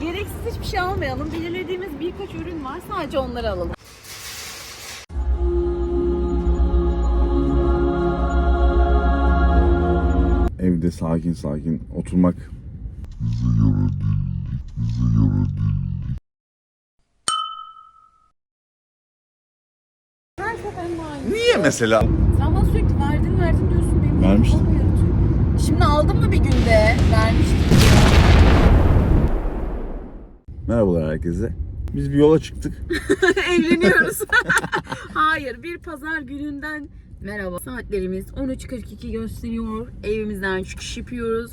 Gereksiz hiçbir şey almayalım. Belirlediğimiz birkaç ürün var. Sadece onları alalım. Evde sakin sakin oturmak. Her seferinde aynı. Niye mesela? Sen bana sürekli verdin verdin diyorsun. Benim Vermiştim. Şimdi aldın mı bir günde? Vermiştim. Merhabalar herkese. Biz bir yola çıktık. Evleniyoruz. Hayır bir pazar gününden merhaba. Saatlerimiz 13.42 gösteriyor. Evimizden çıkış yapıyoruz.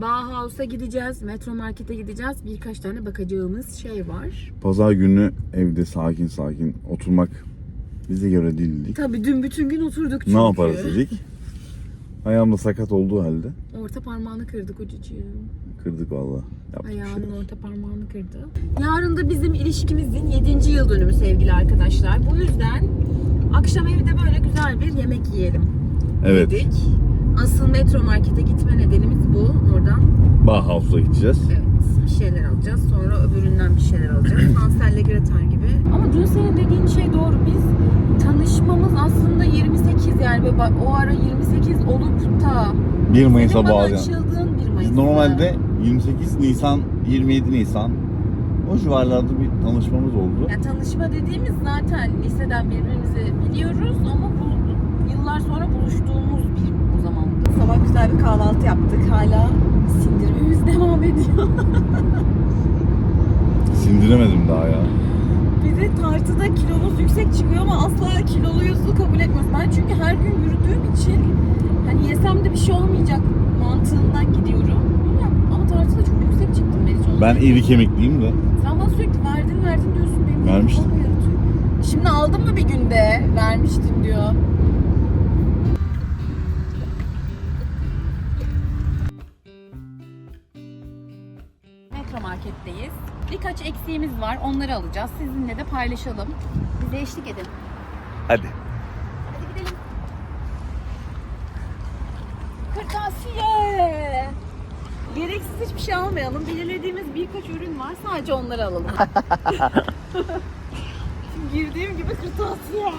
Bauhaus'a gideceğiz. Metro Market'e gideceğiz. Birkaç tane bakacağımız şey var. Pazar günü evde sakin sakin oturmak bize göre değildik. Tabii dün bütün gün oturduk çünkü. Ne yaparız dedik. Ayağımda sakat olduğu halde Orta parmağını kırdık kocacığım. kırdık valla. Yaptık şey. Ayağının orta parmağını kırdı. Yarın da bizim ilişkimizin 7. yıl dönümü sevgili arkadaşlar. Bu yüzden akşam evde böyle güzel bir yemek yiyelim Evet. dedik. Asıl metro markete gitme nedenimiz bu. Oradan Bauhaus'a gideceğiz. evet bir şeyler alacağız. Sonra öbüründen bir şeyler alacağız. Hansel Gretel gibi. Ama dün senin dediğin şey doğru. Biz tanışmamız aslında 28 yani böyle o ara 28 olup da 1 Mayıs'a bağlı. açıldığın 1 Mayıs. Biz normalde 28 Nisan, 27 Nisan o civarlarda bir tanışmamız oldu. Yani tanışma dediğimiz zaten liseden birbirimizi biliyoruz ama bu yıllar sonra buluştuğumuz bir o zaman. Sabah güzel bir kahvaltı yaptık. Hala sindirmemiz devam ediyor. Sindiremedim daha ya. Bir de tartıda kilomuz yüksek çıkıyor ama asla kiloluyuzu kabul etmiyoruz. Ben çünkü her gün yürüdüğüm için hani yesem de bir şey olmayacak mantığından gidiyorum. Bilmiyorum ama tartıda çok yüksek çıktım onu Ben iri kemikliyim de. Sen bana sürekli verdin verdin diyorsun. Benim Vermiştim. Şimdi aldın mı bir günde? Vermiştim diyor. Marketteyiz. Birkaç eksiğimiz var. Onları alacağız. Sizinle de paylaşalım. Bize eşlik edin. Hadi. Hadi gidelim. Kırtasiye. Gereksiz hiçbir şey almayalım. Belirlediğimiz birkaç ürün var. Sadece onları alalım. Şimdi girdiğim gibi kırtasiye.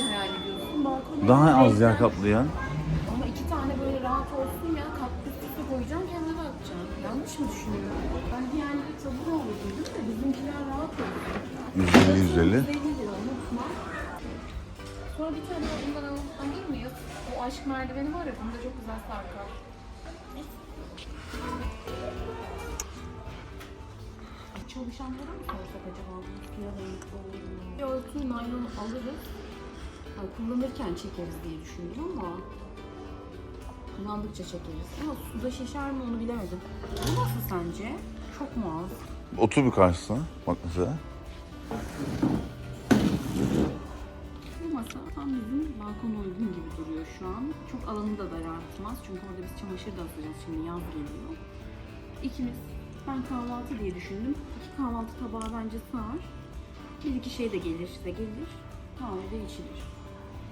Bir şey hayal ediyorsun? Balkona Daha az yer kaplayan. Ama iki tane böyle rahat olsun ya. Kaplı üstü koyacağım kendine atacağım. Yanlış mı düşünüyorum? Ben diğerleri tabure olurdum değil mi? Bizimkiler rahat olsun. 150 150. 150 lira unutma. Sonra bir tane bundan al- alır mıyız? O aşk merdiveni var ya bunda çok güzel sarkar. Çalışanlara mı sorsak acaba? Olur? Bir örtü naylon alırız. Ha, kullanırken çekeriz diye düşündüm ama kullandıkça çekeriz. Ama suda şişer mi onu bilemedim. Bu nasıl sence? Çok mu az? Otur bir karşısına. Bak mesela. Bu masa tam bizim balkona uygun gibi duruyor şu an. Çok alanı da daraltmaz çünkü orada biz çamaşır da atacağız şimdi yaz geliyor. İkimiz ben kahvaltı diye düşündüm. İki kahvaltı tabağı bence sığar. Bir iki şey de gelir size gelir. Kahve de içilir.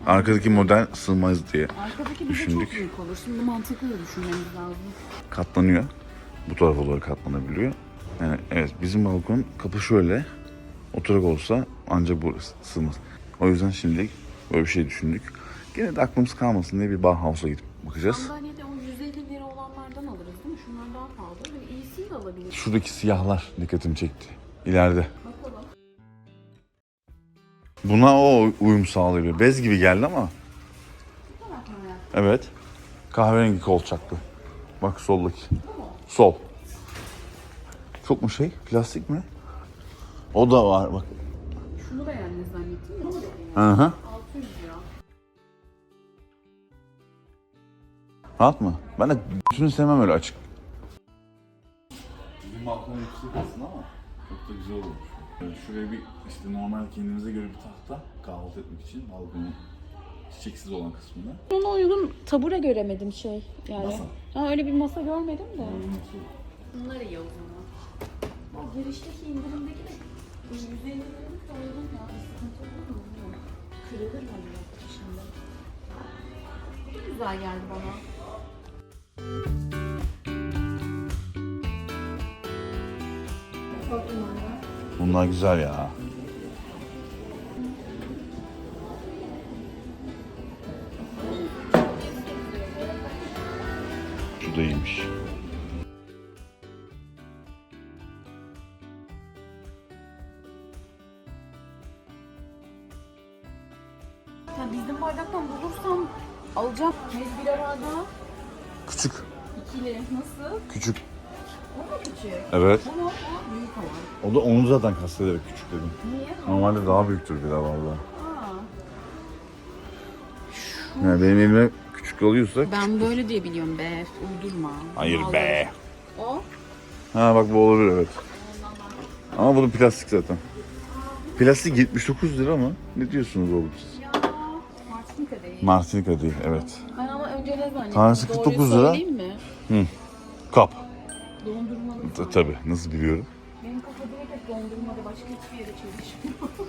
Arkadaki model sığmaz diye Arkadaki bize düşündük. çok büyük olur. Şimdi mantıklı da düşünmemiz lazım. katlanıyor. Bu tarafa doğru katlanabiliyor. Yani evet bizim balkon kapı şöyle. Oturak olsa ancak burası sığmaz. O yüzden şimdilik böyle bir şey düşündük. Gene de aklımız kalmasın diye bir Bauhaus'a gidip bakacağız. Sandalyede o 150 lira olanlardan alırız değil mi? Şunlar daha pahalı. Böyle iyisini de alabiliriz. Şuradaki siyahlar dikkatimi çekti. İleride. Buna o uyum sağlıyor. Bez gibi geldi ama. Evet. Kahverengi kolçaklı. Bak soldaki. Sol. Çok mu şey? Plastik mi? O da var bak. Şunu beğendin zannettim. Hı hı. 600 lira. Rahat mı? Ben de bütünü sevmem öyle açık. Bizim balkona yüksek aslında ama çok da güzel olur. Yani şuraya bir işte normal kendimize göre bir tahta kahvaltı etmek için balkonun çiçeksiz olan kısmında. Ona uygun tabure göremedim şey yani. Masa. Ha, öyle bir masa görmedim de. Bunlar iyi o zaman. O girişteki indirimdeki de 150 liralık da uygun ya. Sıkıntı olur mu bilmiyorum. Kırılır mı acaba şimdi? güzel geldi bana. Çok numara. Bunlar güzel ya. Şu da iyiymiş. Ya bizim bardaktan bulursam alacağım. Biz bir arada Küçük. ikili nasıl? Küçük. Evet. O da onu zaten kastederek küçük dedim. Niye? Normalde daha büyüktür bir daha valla. Aa. Yani benim elime küçük oluyorsa Ben böyle diye biliyorum be. Uydurma. Hayır Vallahi. be. O? Ha bak bu olabilir evet. Ama bunun plastik zaten. Plastik 79 lira mı? Ne diyorsunuz oğlum siz? Ya. Martinika değil. Martinika değil evet. Ben ama önce ne zannettim? Tanesi Doğruyu 49 lira. söyleyeyim mi? Kap. Dondurmalı. Ta- Tabii nasıl biliyorum. Benim kafa direkt hep dondurmalı. Başka hiçbir yere çalışmıyor.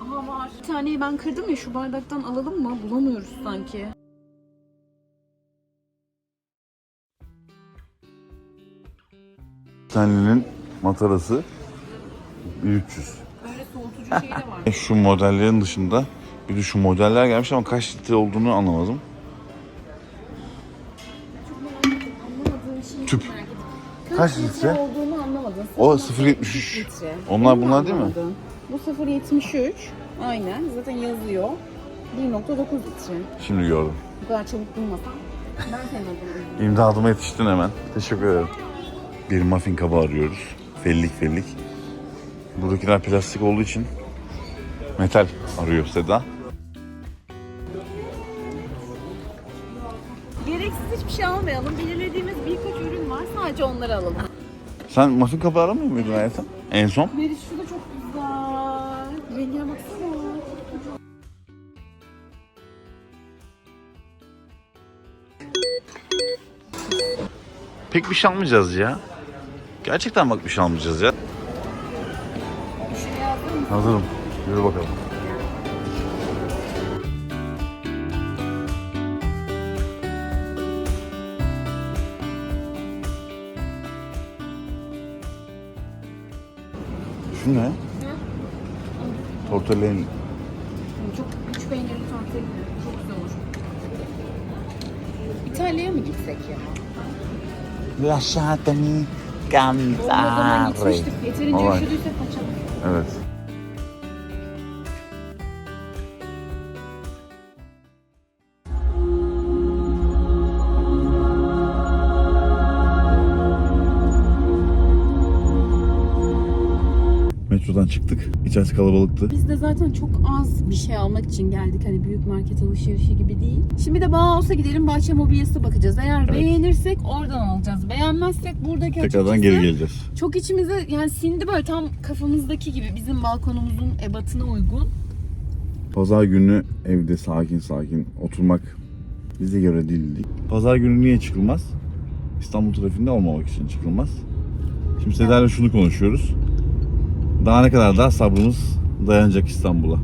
Aha var. Bir taneyi ben kırdım ya şu bardaktan alalım mı? Bulamıyoruz sanki. Stanley'nin matarası 1300. Böyle soğutucu şey de var. E, Şu modellerin dışında bir de şu modeller gelmiş ama kaç litre olduğunu anlamadım. Kaç litre? olduğunu anlamadın. O Sıfır 0.73. litre. Onlar Bunu bunlar değil mi? anlamadın. Bu 0.73. Aynen. Zaten yazıyor. 1.9 litre. Şimdi gördüm. Bu kadar çabuk bulmasam. Ben senin adını İmdadıma yetiştin hemen. Teşekkür ederim. Bir muffin kabı arıyoruz. Fellik fellik. Buradakiler plastik olduğu için metal arıyor Seda. Gereksiz hiçbir şey almayalım. Belirlediğimiz. Sadece onları alalım. Sen muffin kabı aramıyor muydun hayatım? En son? Meriç şu da çok güzel. Rengine baksana. Pek bir şey almayacağız ya. Gerçekten bak bir şey almayacağız ya. Mısın? Hazırım. Yürü bakalım. Şu ne? Tortellini. Çok üç peynirli torta gibi. Çok güzel olur. İtalya'ya mı gitsek ya? Lasciatemi gitmiştik. Yeterince Alright. üşüdüysek kaçalım. Evet. Metrodan çıktık. İçerisi kalabalıktı. Biz de zaten çok az bir şey almak için geldik. Hani büyük market alışverişi gibi değil. Şimdi de Bauhaus'a gidelim. Bahçe mobilyası bakacağız. Eğer Evet. beğenirsek oradan alacağız. Beğenmezsek buradaki Tekrardan geri geleceğiz. Çok içimize yani sindi böyle tam kafamızdaki gibi bizim balkonumuzun ebatına uygun. Pazar günü evde sakin sakin oturmak bize göre değildi. Pazar günü niye çıkılmaz? İstanbul trafiğinde olmamak için çıkılmaz. Şimdi Seda'yla şunu konuşuyoruz. Daha ne kadar daha sabrımız dayanacak İstanbul'a.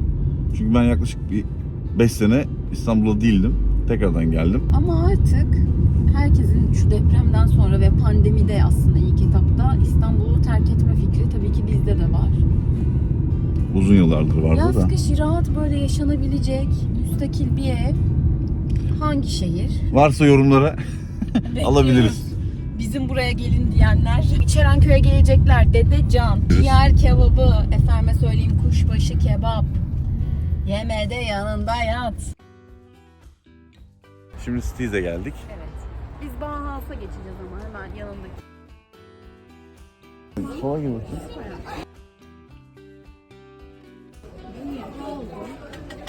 Çünkü ben yaklaşık bir 5 sene İstanbul'da değildim. Tekrardan geldim. Ama artık herkesin şu depremden sonra ve pandemide aslında ilk etapta İstanbul'u terk etme fikri tabii ki bizde de var. Uzun yıllardır vardı Yaz da. kış rahat böyle yaşanabilecek müstakil bir ev hangi şehir? Varsa yorumlara alabiliriz. Bizim buraya gelin diyenler. İçerenköy'e gelecekler. Dedecan, ciğer kebabı, efendime söyleyeyim kuşbaşı kebap. Yeme de yanında yat. Şimdi Steez'e geldik. Evet. Biz Bauhaus'a geçeceğiz ama hemen yanındaki. Sola gir bakayım.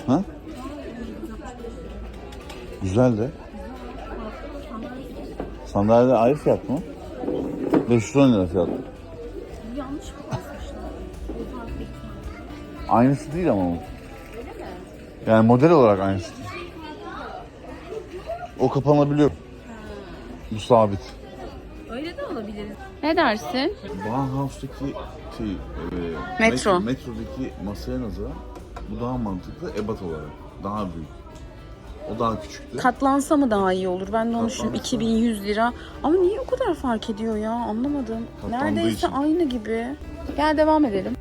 Ha? Güzel de. Sandalye ayrı fiyat mı? 510 lira fiyat. Yanlış mı basmışlar? Aynısı değil ama o. Öyle mi? Yani model olarak aynısı değil. O kapanabiliyor. Bu sabit. Öyle de olabilir. Ne dersin? Bauhaus'taki şey, e, Metro. Metrodaki masaya nazaran bu daha mantıklı ebat olarak. Daha büyük. O daha küçüktü. Katlansa mı daha iyi olur? Ben de onu düşünüyorum. Katlansa. 2100 lira. Ama niye o kadar fark ediyor ya? Anlamadım. Katlandığı Neredeyse için. aynı gibi. Gel devam edelim.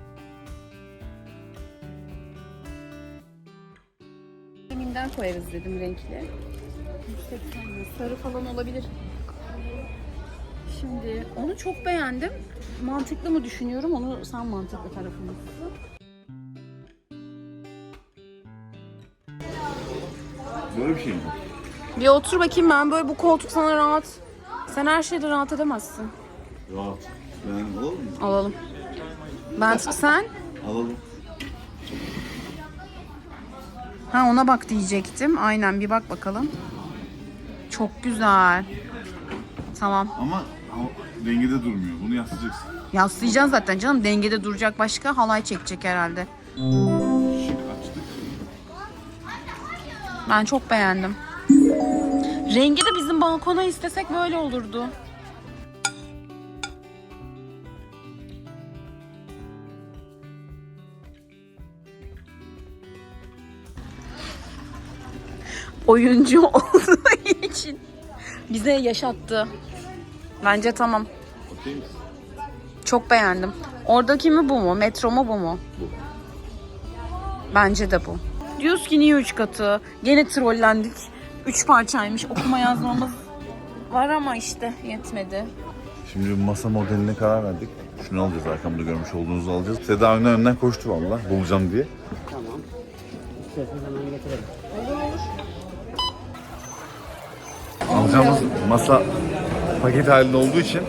Minder koyarız dedim renkli. 180 lira. Sarı falan olabilir. Şimdi onu çok beğendim. Mantıklı mı düşünüyorum? Onu sen mantıklı tarafını. Böyle bir şey mi? Bir otur bakayım ben böyle bu koltuk sana rahat. Sen her şeyde rahat edemezsin. Rahat. Ben alalım mı? Alalım. Ben sen? Alalım. Ha ona bak diyecektim. Aynen bir bak bakalım. Çok güzel. Tamam. Ama, ama dengede durmuyor. Bunu yaslayacaksın. Yaslayacaksın zaten canım. Dengede duracak başka. Halay çekecek herhalde. Ben çok beğendim. Rengi de bizim balkona istesek böyle olurdu. Oyuncu olduğu için bize yaşattı. Bence tamam. Çok beğendim. Oradaki mi bu mu? Metro mu bu mu? Bu. Bence de bu. Diyoruz ki niye üç katı? Gene trollendik. Üç parçaymış. Okuma yazmamız var ama işte yetmedi. Şimdi masa modeline karar verdik. Şunu alacağız arkamda görmüş olduğunuzu alacağız. Seda önden önden koştu valla bulacağım diye. Tamam. İstiyorsan hemen getirelim. Alacağımız masa paket halinde olduğu için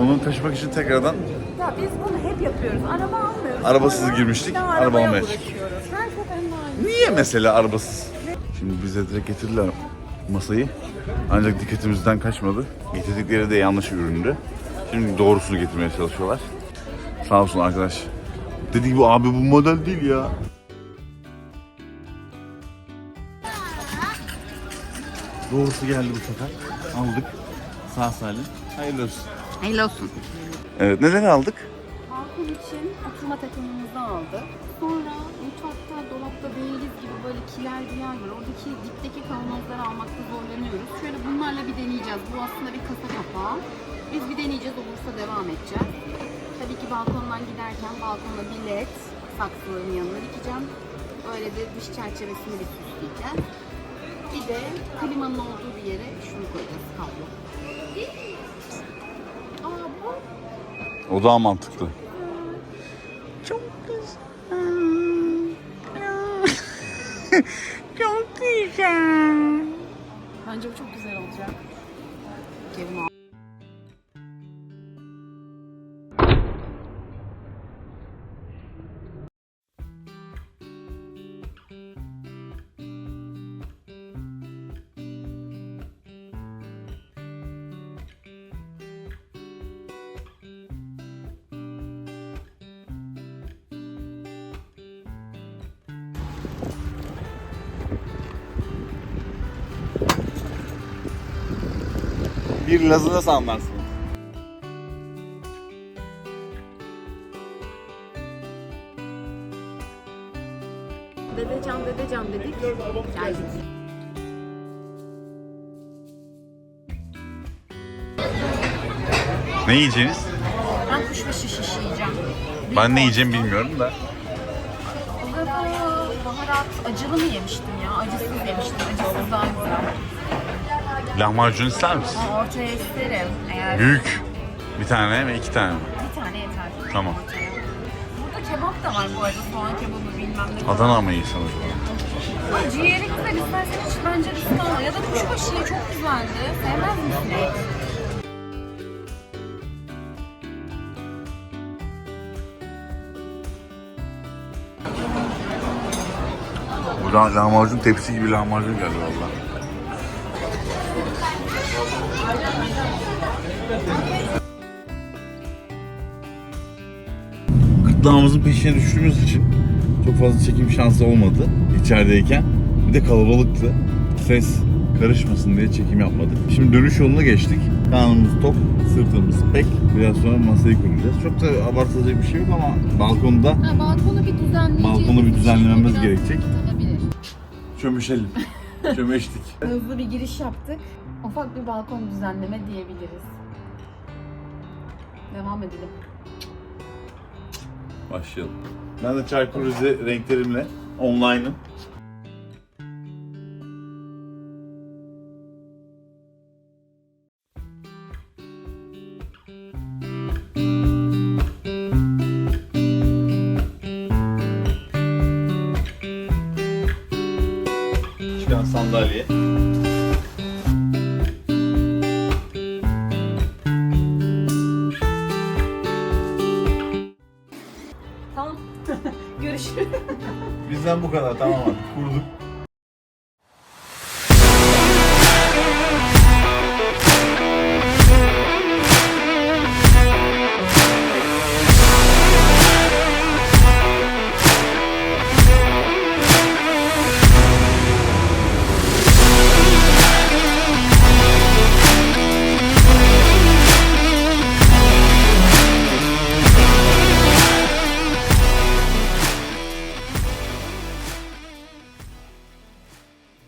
onu taşımak için tekrardan Ya biz bunu hep yapıyoruz. Araba almıyoruz. Arabasız girmiştik, araba almaya uğraşıyoruz. Niye mesela arabasız? Şimdi bize direkt getirdiler masayı. Ancak dikkatimizden kaçmadı. Getirdikleri de yanlış üründü. Şimdi doğrusunu getirmeye çalışıyorlar. Sağ olsun arkadaş. Dedi ki bu abi bu model değil ya. Doğrusu geldi bu sefer. Aldık. Sağ salim. Hayırlı olsun. Hayırlı olsun. Evet neler aldık? Balkon için oturma takımımızı aldık. Sonra mutfakta, dolapta değiliz gibi böyle kiler bir yer var. Oradaki dipteki kavanozları almakta zorlanıyoruz. Şöyle bunlarla bir deneyeceğiz. Bu aslında bir kasa kapağı. Biz bir deneyeceğiz olursa devam edeceğiz. Tabii ki balkondan giderken balkona bir led saksıların yanına dikeceğim. Öyle de dış çerçevesini bir süsleyeceğiz. Bir de klimanın olduğu bir yere şunu koyacağız kablo. Aa bu O daha mantıklı. Bir Lazı nasıl anlarsın? Dedecan dedecan dedik. Geldik. Ne yiyeceğiniz? Ben kuşbaşı şiş yiyeceğim. Ben ne yiyeceğim bilmiyorum da. Burada baharat acılı mı yemiştim ya? Acısız yemiştim. Acısız daha güzel. Lahmacun ister misin? Aa, Ortaya isterim. Eğer Büyük. Bir tane mi iki tane mi? bir tane yeter. Tamam. Burada kebap da var bu arada. Soğan kebabı bilmem ne. Adana mı yiyorsun acaba? Ama Ciğeri güzel istersen hiç bence risk alma. Ya da kuşbaşı çok güzeldi. Sevmez misin? Buradan lahmacun tepsi gibi lahmacun geldi valla. Gırtlağımızın peşine düştüğümüz için çok fazla çekim şansı olmadı içerideyken. Bir de kalabalıktı. Ses karışmasın diye çekim yapmadık. Şimdi dönüş yoluna geçtik. Karnımız tok, sırtımız pek. Biraz sonra masayı kuracağız. Çok da abartılacak bir şey yok ama balkonda Ha, balkonu bir düzenleyeceğiz. Balkonu bir düzenlememiz gerekecek. Olabilir. çömüşelim. Çömeştik. Hızlı bir giriş yaptık. Ufak bir balkon düzenleme diyebiliriz. Devam edelim. Başlayalım. Ben de Çaykur Rize renklerimle online'ım. Çıkan sandalye.